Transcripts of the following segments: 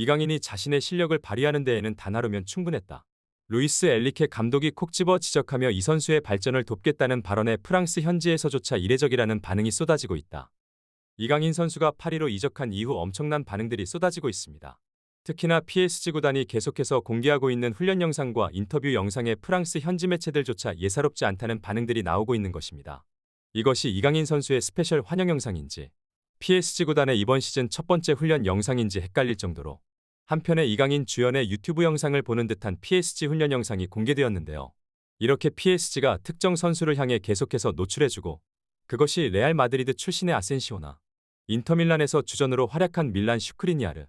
이강인이 자신의 실력을 발휘하는 데에는 단 하루면 충분했다. 루이스 엘리케 감독이 콕 집어 지적하며 이 선수의 발전을 돕겠다는 발언에 프랑스 현지에서조차 이례적이라는 반응이 쏟아지고 있다. 이강인 선수가 파리로 이적한 이후 엄청난 반응들이 쏟아지고 있습니다. 특히나 PSG 구단이 계속해서 공개하고 있는 훈련 영상과 인터뷰 영상에 프랑스 현지 매체들조차 예사롭지 않다는 반응들이 나오고 있는 것입니다. 이것이 이강인 선수의 스페셜 환영 영상인지 PSG 구단의 이번 시즌 첫 번째 훈련 영상인지 헷갈릴 정도로 한편에 이강인 주연의 유튜브 영상을 보는 듯한 PSG 훈련 영상이 공개되었는데요. 이렇게 PSG가 특정 선수를 향해 계속해서 노출해주고 그것이 레알 마드리드 출신의 아센시오나 인터밀란에서 주전으로 활약한 밀란 슈크리니아르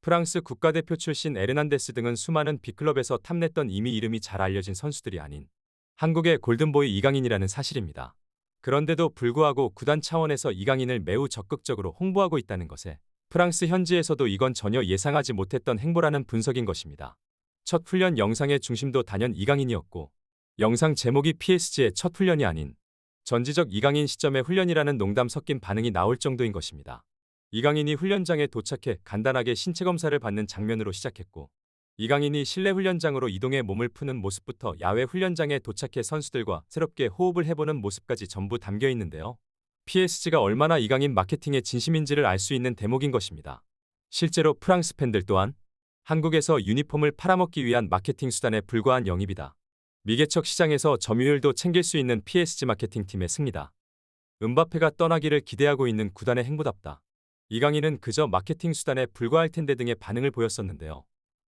프랑스 국가대표 출신 에르난데스 등은 수많은 빅클럽에서 탐냈던 이미 이름이 잘 알려진 선수들이 아닌 한국의 골든보이 이강인이라는 사실입니다. 그런데도 불구하고 구단 차원에서 이강인을 매우 적극적으로 홍보하고 있다는 것에 프랑스 현지에서도 이건 전혀 예상하지 못했던 행보라는 분석인 것입니다. 첫 훈련 영상의 중심도 단연 이강인이었고 영상 제목이 PSG의 첫 훈련이 아닌 전지적 이강인 시점의 훈련이라는 농담 섞인 반응이 나올 정도인 것입니다. 이강인이 훈련장에 도착해 간단하게 신체 검사를 받는 장면으로 시작했고 이강인이 실내 훈련장으로 이동해 몸을 푸는 모습부터 야외 훈련장에 도착해 선수들과 새롭게 호흡을 해보는 모습까지 전부 담겨 있는데요. PSG가 얼마나 이강인 마케팅의 진심인지를 알 수 있는 대목인 것입니다. 실제로 프랑스 팬들 또한 한국에서 유니폼을 팔아먹기 위한 마케팅 수단에 불과한 영입이다. 미개척 시장에서 점유율도 챙길 수 있는 PSG 마케팅팀의 승리다. 은바페가 떠나기를 기대하고 있는 구단의 행보답다. 이강인은 그저 마케팅 수단에 불과할 텐데 등의 반응을 보였었는데요.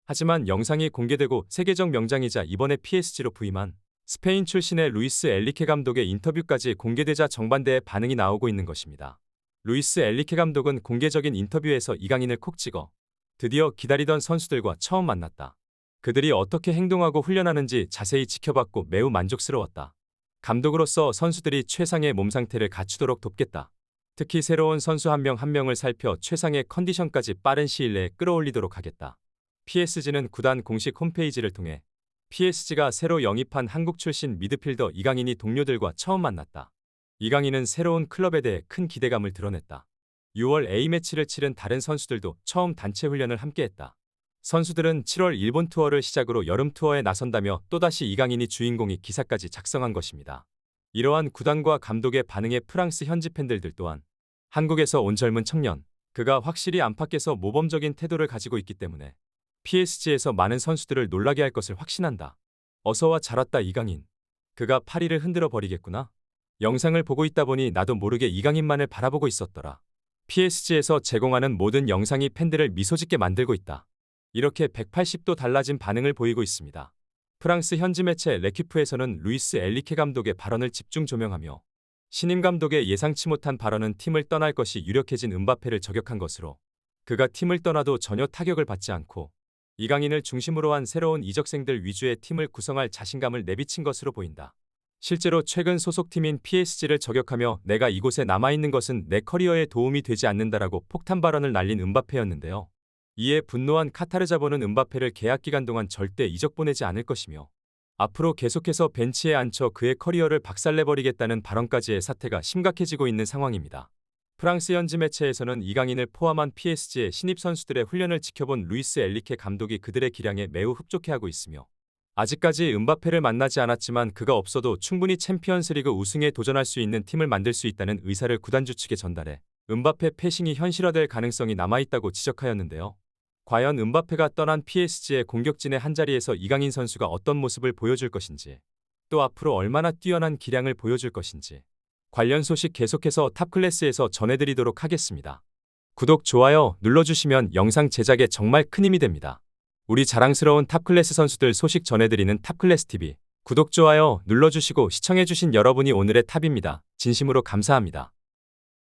하지만 영상이 공개되고 세계적 명장이자 이번에 PSG로 부임한 스페인 출신의 루이스 엘리케 감독의 인터뷰까지 공개되자 정반대의 반응이 나오고 있는 것입니다. 루이스 엘리케 감독은 공개적인 인터뷰에서 이강인을 콕 찍어 드디어 기다리던 선수들과 처음 만났다. 그들이 어떻게 행동하고 훈련하는지 자세히 지켜봤고 매우 만족스러웠다. 감독으로서 선수들이 최상의 몸 상태를 갖추도록 돕겠다. 특히 새로운 선수 한 명한 한 명을 살펴 최상의 컨디션까지 빠른 시일 내에 끌어올리도록 하겠다. PSG는 구단 공식 홈페이지를 통해 PSG가 새로 영입한 한국 출신 미드필더 이강인이 동료들과 처음 만났다. 이강인은 새로운 클럽에 대해 큰 기대감을 드러냈다. 6월 A매치를 치른 다른 선수들도 처음 단체 훈련을 함께했다. 선수들은 7월 일본 투어를 시작으로 여름 투어에 나선다며 또다시 이강인이 주인공이 기사까지 작성한 것입니다. 이러한 구단과 감독의 반응에 프랑스 현지 팬들들 또한 한국에서 온 젊은 청년, 그가 확실히 안팎에서 모범적인 태도를 가지고 있기 때문에 PSG에서 많은 선수들을 놀라게 할 것을 확신한다. 어서와 잘 왔다 이강인. 그가 파리를 흔들어 버리겠구나. 영상을 보고 있다 보니 나도 모르게 이강인만을 바라보고 있었더라. PSG에서 제공하는 모든 영상이 팬들을 미소짓게 만들고 있다. 이렇게 180도 달라진 반응을 보이고 있습니다. 프랑스 현지 매체 레키프에서는 루이스 엘리케 감독의 발언을 집중 조명하며 신임 감독의 예상치 못한 발언은 팀을 떠날 것이 유력해진 은바페를 저격한 것으로 그가 팀을 떠나도 전혀 타격을 받지 않고 이강인을 중심으로 한 새로운 이적생들 위주의 팀을 구성할 자신감을 내비친 것으로 보인다. 실제로 최근 소속팀인 PSG를 저격하며 내가 이곳에 남아있는 것은 내 커리어에 도움이 되지 않는다라고 폭탄 발언을 날린 은바페였는데요. 이에 분노한 카타르 자본은 은바페를 계약 기간 동안 절대 이적 보내지 않을 것이며 앞으로 계속해서 벤치에 앉혀 그의 커리어를 박살내버리겠다는 발언까지의 사태가 심각해지고 있는 상황입니다. 프랑스 현지 매체에서는 이강인을 포함한 PSG의 신입 선수들의 훈련을 지켜본 루이스 엘리케 감독이 그들의 기량에 매우 흡족해하고 있으며 아직까지 은바페를 만나지 않았지만 그가 없어도 충분히 챔피언스리그 우승에 도전할 수 있는 팀을 만들 수 있다는 의사를 구단주 측에 전달해 은바페 패싱이 현실화될 가능성이 남아있다고 지적하였는데요. 과연 은바페가 떠난 PSG의 공격진의 한자리에서 이강인 선수가 어떤 모습을 보여줄 것인지 또 앞으로 얼마나 뛰어난 기량을 보여줄 것인지 관련 소식 계속해서 탑클래스에서 전해드리도록 하겠습니다. 구독, 좋아요 눌러주시면 영상 제작에 정말 큰 힘이 됩니다. 우리 자랑스러운 탑클래스 선수들 소식 전해드리는 탑클래스TV 구독, 좋아요 눌러주시고 시청해주신 여러분이 오늘의 탑입니다. 진심으로 감사합니다.